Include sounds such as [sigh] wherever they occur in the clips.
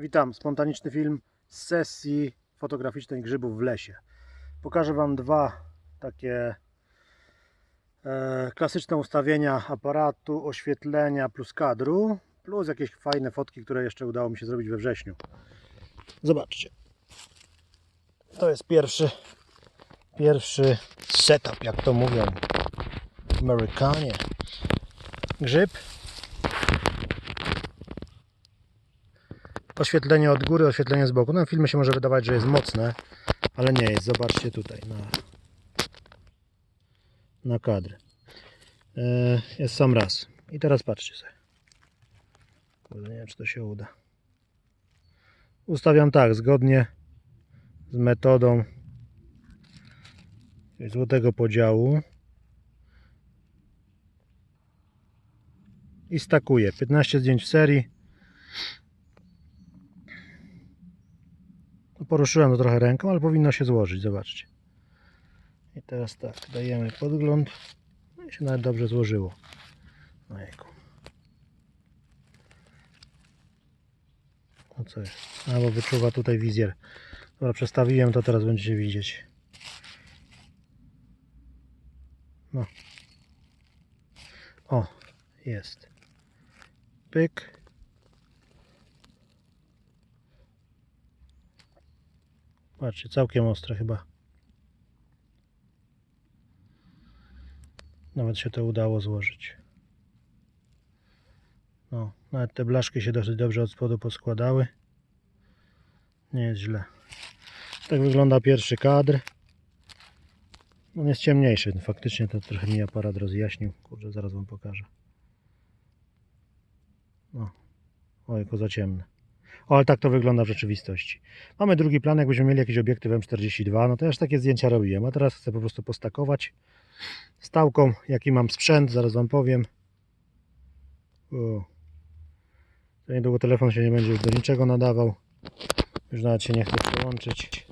Witam, spontaniczny film z sesji fotograficznej grzybów w lesie. Pokażę Wam dwa takie e, klasyczne ustawienia aparatu, oświetlenia plus kadru, plus jakieś fajne fotki, które jeszcze udało mi się zrobić we wrześniu. Zobaczcie. To jest pierwszy, pierwszy setup, jak to mówią Amerykanie. Grzyb oświetlenie od góry, oświetlenie z boku. No, w filmie się może wydawać, że jest mocne, ale nie jest. Zobaczcie tutaj na, na kadr. E, jest sam raz. I teraz patrzcie sobie. Kurde, nie wiem, czy to się uda. Ustawiam tak, zgodnie z metodą złotego podziału. I stakuję. 15 zdjęć w serii. Poruszyłem to trochę ręką, ale powinno się złożyć, zobaczcie. I teraz tak, dajemy podgląd. No i się nawet dobrze złożyło. Ojejku. No co jest? A, bo wyczuwa tutaj wizjer. Dobra, przestawiłem to, teraz będziecie widzieć. No. O, jest. Pyk. Patrzcie, całkiem ostre chyba. Nawet się to udało złożyć. No, nawet te blaszki się dosyć dobrze od spodu poskładały. Nie jest źle. Tak wygląda pierwszy kadr. On jest ciemniejszy. Faktycznie to trochę mi aparat rozjaśnił. Kurczę, zaraz wam pokażę. No. Ojku, za ciemne. O, ale tak to wygląda w rzeczywistości. Mamy drugi plan, jakbyśmy mieli jakiś obiektyw M42, no to ja już takie zdjęcia robiłem, a teraz chcę po prostu postakować stałką, jaki mam sprzęt, zaraz Wam powiem. O. To niedługo telefon się nie będzie już do niczego nadawał. Już nawet się nie chce przełączyć.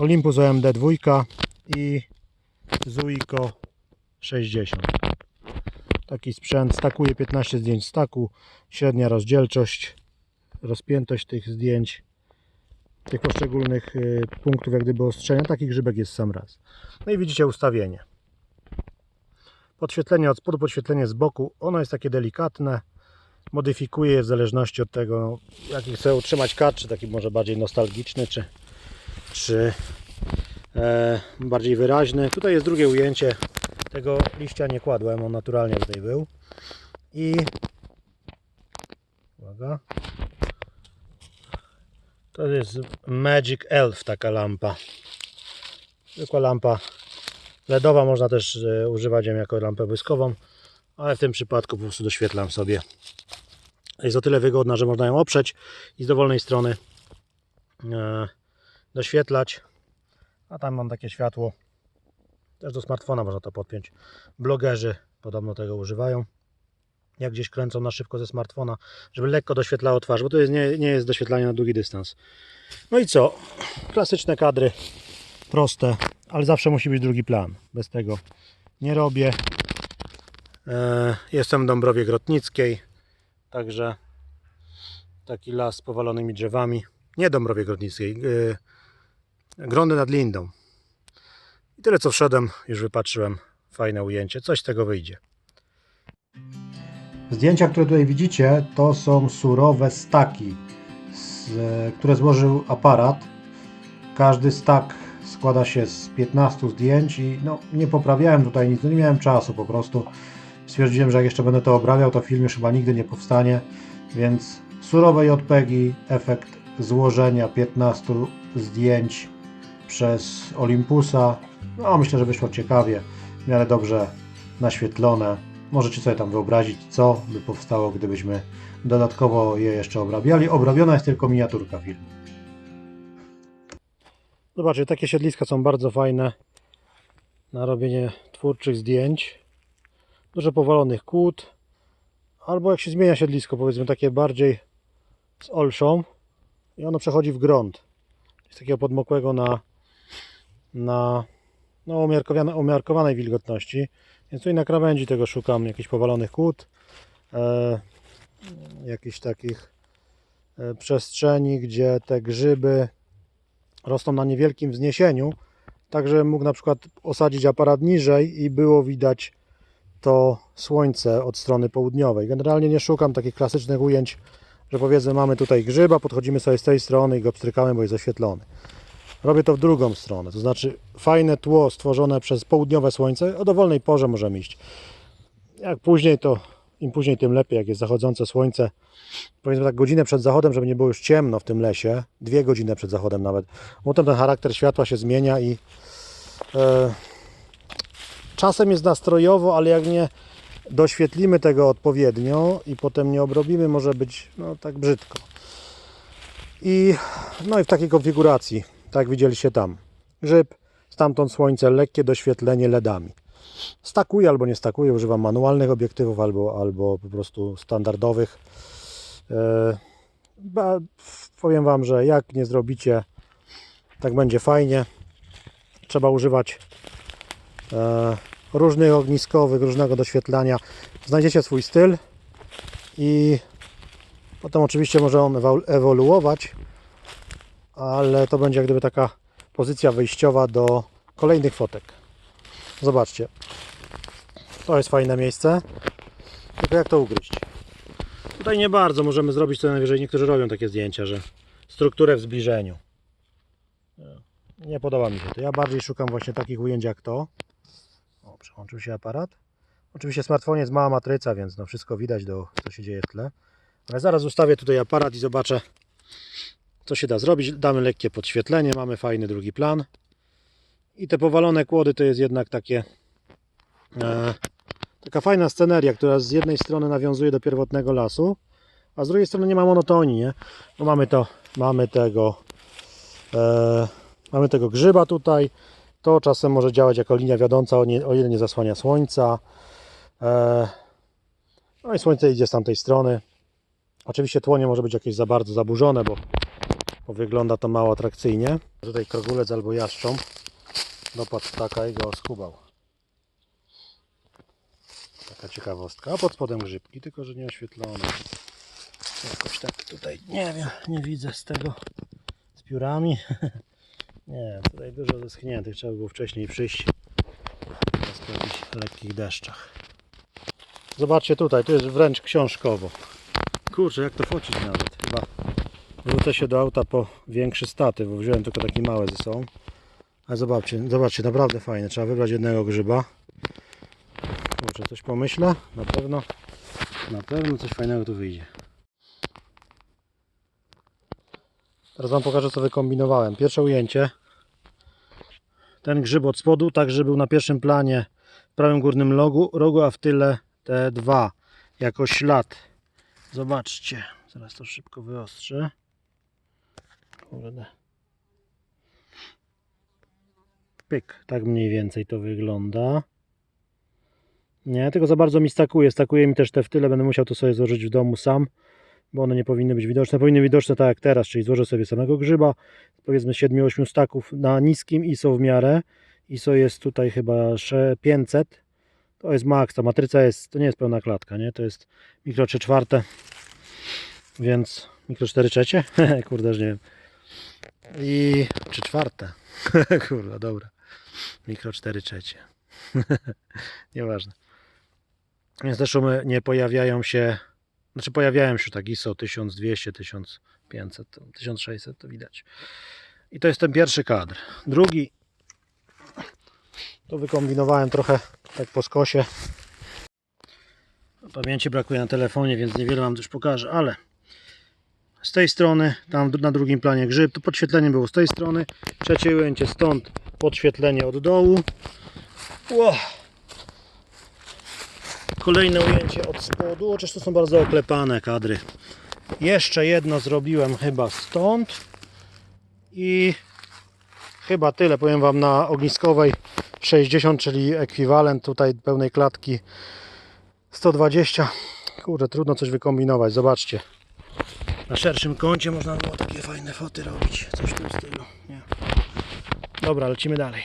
Olympus OMD 2 i Zuiko 60. Taki sprzęt, stakuje 15 zdjęć staku, średnia rozdzielczość rozpiętość tych zdjęć, tych poszczególnych y, punktów jak gdyby ostrzenia. Taki grzybek jest sam raz. No i widzicie ustawienie. Podświetlenie od spodu, podświetlenie z boku. Ono jest takie delikatne. Modyfikuję je w zależności od tego, jaki chcę utrzymać kadr, czy taki może bardziej nostalgiczny, czy, czy e, bardziej wyraźny. Tutaj jest drugie ujęcie. Tego liścia nie kładłem, on naturalnie tutaj był. I uwaga, to jest Magic Elf taka lampa. Zwykła lampa LEDowa, można też e, używać ją jako lampę błyskową, ale w tym przypadku po prostu doświetlam sobie. Jest o tyle wygodna, że można ją oprzeć i z dowolnej strony e, doświetlać. A tam mam takie światło. Też do smartfona można to podpiąć. Blogerzy podobno tego używają jak gdzieś kręcą na szybko ze smartfona, żeby lekko doświetlało twarz, bo to jest, nie, nie jest doświetlanie na długi dystans. No i co? Klasyczne kadry, proste, ale zawsze musi być drugi plan. Bez tego nie robię. E, jestem w Dąbrowie Grotnickiej, także taki las z powalonymi drzewami. Nie Dąbrowie Grotnickiej, e, Grądy nad Lindą. I tyle co wszedłem, już wypatrzyłem fajne ujęcie. Coś z tego wyjdzie. Zdjęcia, które tutaj widzicie, to są surowe staki, które złożył aparat. Każdy stak składa się z 15 zdjęć i no, nie poprawiałem tutaj nic, no nie miałem czasu po prostu. Stwierdziłem, że jak jeszcze będę to obrabiał, to film już chyba nigdy nie powstanie, więc surowe JPEGi, efekt złożenia 15 zdjęć przez Olympusa. No, myślę, że wyszło ciekawie, w miarę dobrze naświetlone. Możecie sobie tam wyobrazić, co by powstało, gdybyśmy dodatkowo je jeszcze obrabiali. Obrabiona jest tylko miniaturka filmu. Zobaczcie, takie siedliska są bardzo fajne na robienie twórczych zdjęć. Dużo powalonych kłód. Albo jak się zmienia siedlisko, powiedzmy takie bardziej z olszą i ono przechodzi w grunt. Z takiego podmokłego na, na no, umiarkowane- umiarkowanej wilgotności. Więc tu i na krawędzi tego szukam jakichś powalonych kłód, e, jakichś takich e, przestrzeni, gdzie te grzyby rosną na niewielkim wzniesieniu, tak że mógł na przykład osadzić aparat niżej i było widać to słońce od strony południowej. Generalnie nie szukam takich klasycznych ujęć, że powiedzmy mamy tutaj grzyba, podchodzimy sobie z tej strony i go pstrykamy, bo jest oświetlony. Robię to w drugą stronę, to znaczy fajne tło stworzone przez południowe słońce, o dowolnej porze możemy iść. Jak później, to im później, tym lepiej, jak jest zachodzące słońce. Powiedzmy tak godzinę przed zachodem, żeby nie było już ciemno w tym lesie, dwie godziny przed zachodem nawet. Potem ten charakter światła się zmienia i e, czasem jest nastrojowo, ale jak nie doświetlimy tego odpowiednio i potem nie obrobimy, może być no, tak brzydko. I, no i w takiej konfiguracji, tak widzieliście tam. Grzyb, stamtąd słońce, lekkie doświetlenie LEDami. Stakuję albo nie stakuję, używam manualnych obiektywów albo, albo po prostu standardowych. E, powiem Wam, że jak nie zrobicie, tak będzie fajnie. Trzeba używać e, różnych ogniskowych, różnego doświetlania. Znajdziecie swój styl i potem oczywiście może on ewol- ewoluować, ale to będzie jak gdyby taka pozycja wyjściowa do kolejnych fotek. Zobaczcie. To jest fajne miejsce. Tylko jak to ugryźć? Tutaj nie bardzo możemy zrobić co najwyżej. Niektórzy robią takie zdjęcia, że strukturę w zbliżeniu. Nie podoba mi się to. Ja bardziej szukam właśnie takich ujęć jak to. O, przełączył się aparat. Oczywiście w smartfonie jest mała matryca, więc no wszystko widać, do, co się dzieje w tle. Ale zaraz ustawię tutaj aparat i zobaczę, co się da zrobić. Damy lekkie podświetlenie, mamy fajny drugi plan. I te powalone kłody to jest jednak takie e, taka fajna sceneria, która z jednej strony nawiązuje do pierwotnego lasu, a z drugiej strony nie ma monotonii, nie? Bo mamy to, mamy tego e, mamy tego grzyba tutaj, to czasem może działać jako linia wiodąca, o, nie, o ile nie zasłania słońca. E, no i słońce idzie z tamtej strony. Oczywiście tło nie może być jakieś za bardzo zaburzone, bo, bo wygląda to mało atrakcyjnie. Tutaj krogulec albo jaszcząb dopadł ptaka i go skubał. Taka ciekawostka. A pod spodem grzybki, tylko że nie oświetlone. Jakoś tak tutaj, nie wiem, nie widzę z tego, z piórami. [laughs] nie, tutaj dużo zeschniętych, trzeba było wcześniej przyjść. Po jakichś lekkich deszczach. Zobaczcie tutaj, tu jest wręcz książkowo. Kurczę, jak to focić nawet. Chyba wrócę się do auta po większy statyw, bo wziąłem tylko taki mały ze sobą. Ale zobaczcie, zobaczcie, naprawdę fajne. Trzeba wybrać jednego grzyba. Kurczę, coś pomyślę? Na pewno, na pewno coś fajnego tu wyjdzie. Teraz Wam pokażę, co wykombinowałem. Pierwsze ujęcie. Ten grzyb od spodu, tak żeby był na pierwszym planie w prawym górnym logu, rogu, a w tyle te dwa jako ślad. Zobaczcie. Zaraz to szybko wyostrzę. Kurde. Pyk, tak mniej więcej to wygląda. Nie, tylko za bardzo mi stakuje. Stakuje mi też te w tyle. Będę musiał to sobie złożyć w domu sam, bo one nie powinny być widoczne. Powinny być widoczne tak jak teraz, czyli złożę sobie samego grzyba, powiedzmy 7-8 staków na niskim ISO w miarę. ISO jest tutaj chyba sze- 500. To jest maks. Ta matryca jest, to nie jest pełna klatka, nie? To jest mikro 3 czwarte, więc mikro 4 trzecie? [laughs] Kurde, że nie wiem. I 3 czwarte. [laughs] Kurwa, dobra. Mikro 4 trzecie. [laughs] Nieważne. Więc te szumy nie pojawiają się, znaczy pojawiają się tak ISO 1200, 1500, to 1600 to widać. I to jest ten pierwszy kadr. Drugi to wykombinowałem trochę tak po skosie. Pamięci brakuje na telefonie, więc niewiele Wam też pokażę, ale z tej strony, tam na drugim planie grzyb, to podświetlenie było z tej strony. Trzecie ujęcie stąd, podświetlenie od dołu. Ło. Kolejne ujęcie od spodu, chociaż to są bardzo oklepane kadry. Jeszcze jedno zrobiłem chyba stąd i chyba tyle. Powiem Wam na ogniskowej 60, czyli ekwiwalent tutaj pełnej klatki 120. Kurde, trudno coś wykombinować. Zobaczcie. Na szerszym kącie można było takie fajne foty robić. Coś w tym stylu. Nie. Dobra, lecimy dalej.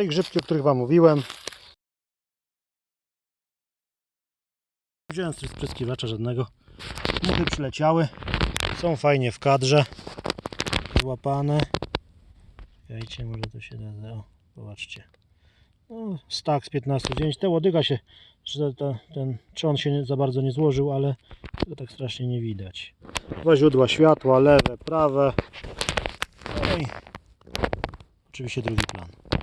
No i grzybki, o których Wam mówiłem. Wziąłem z spryskiwacza żadnego. Muchy przyleciały. Są fajnie w kadrze. Złapane. Czekajcie, może to się da. O, zobaczcie. No, stak z 15 zdjęć. Te łodyga się, że ten trzon się nie, za bardzo nie złożył, ale tego tak strasznie nie widać. Dwa źródła światła, lewe, prawe. No i oczywiście drugi plan.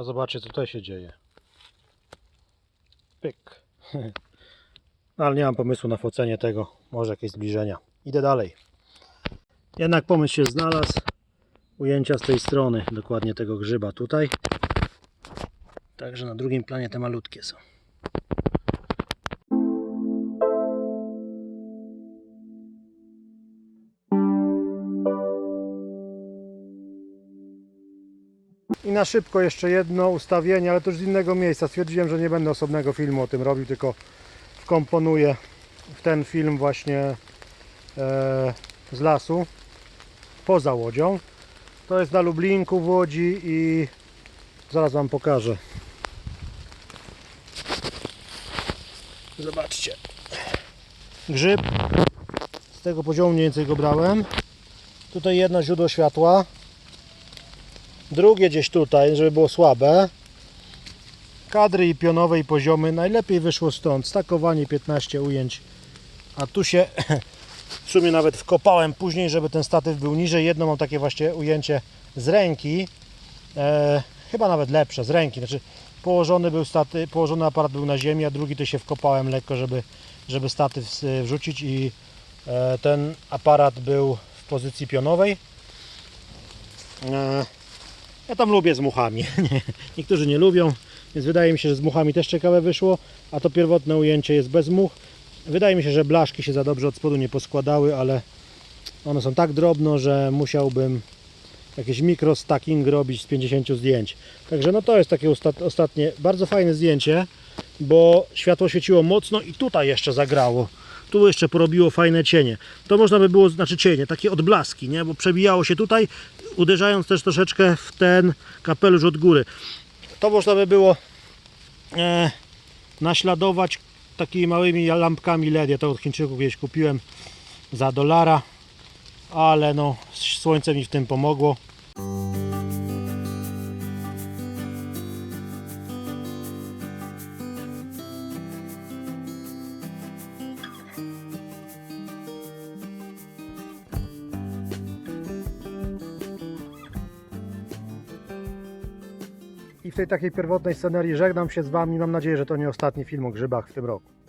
A zobaczcie co tutaj się dzieje. Pyk. [laughs] No, ale nie mam pomysłu na focenie tego. Może jakieś zbliżenia. Idę dalej. Jednak pomysł się znalazł. Ujęcia z tej strony, dokładnie tego grzyba tutaj. Także na drugim planie te malutkie są. I na szybko jeszcze jedno ustawienie, ale to już z innego miejsca. Stwierdziłem, że nie będę osobnego filmu o tym robił, tylko wkomponuję w ten film właśnie e, z lasu poza łodzią. To jest na Lublinku w Łodzi i zaraz Wam pokażę. Zobaczcie. Grzyb. Z tego poziomu mniej więcej go brałem. Tutaj jedno źródło światła. Drugie gdzieś tutaj, żeby było słabe. Kadry i pionowe i poziomy. Najlepiej wyszło stąd. Stakowanie 15 ujęć. A tu się [clears throat] w sumie nawet wkopałem później, żeby ten statyw był niżej. Jedno mam takie właśnie ujęcie z ręki. E, chyba nawet lepsze, z ręki. Znaczy położony był staty, położony aparat był na ziemi, a drugi to się wkopałem lekko, żeby, żeby statyw e, wrzucić i e, ten aparat był w pozycji pionowej. E, ja tam lubię z muchami. [laughs] Nie, Niektórzy nie lubią, więc wydaje mi się, że z muchami też ciekawe wyszło, a to pierwotne ujęcie jest bez much. Wydaje mi się, że blaszki się za dobrze od spodu nie poskładały, ale one są tak drobno, że musiałbym jakieś mikro stacking robić z 50 zdjęć. Także no to jest takie ostat- ostatnie bardzo fajne zdjęcie, bo światło świeciło mocno i tutaj jeszcze zagrało. Tu jeszcze porobiło fajne cienie. To można by było, znaczy cienie, takie odblaski, nie? Bo przebijało się tutaj, uderzając też troszeczkę w ten kapelusz od góry. To można by było e, naśladować takimi małymi lampkami LED. Ja to od Chińczyków gdzieś kupiłem za dolara, ale no słońce mi w tym pomogło. Tej takiej pierwotnej scenerii żegnam się z Wami. Mam nadzieję, że to nie ostatni film o grzybach w tym roku.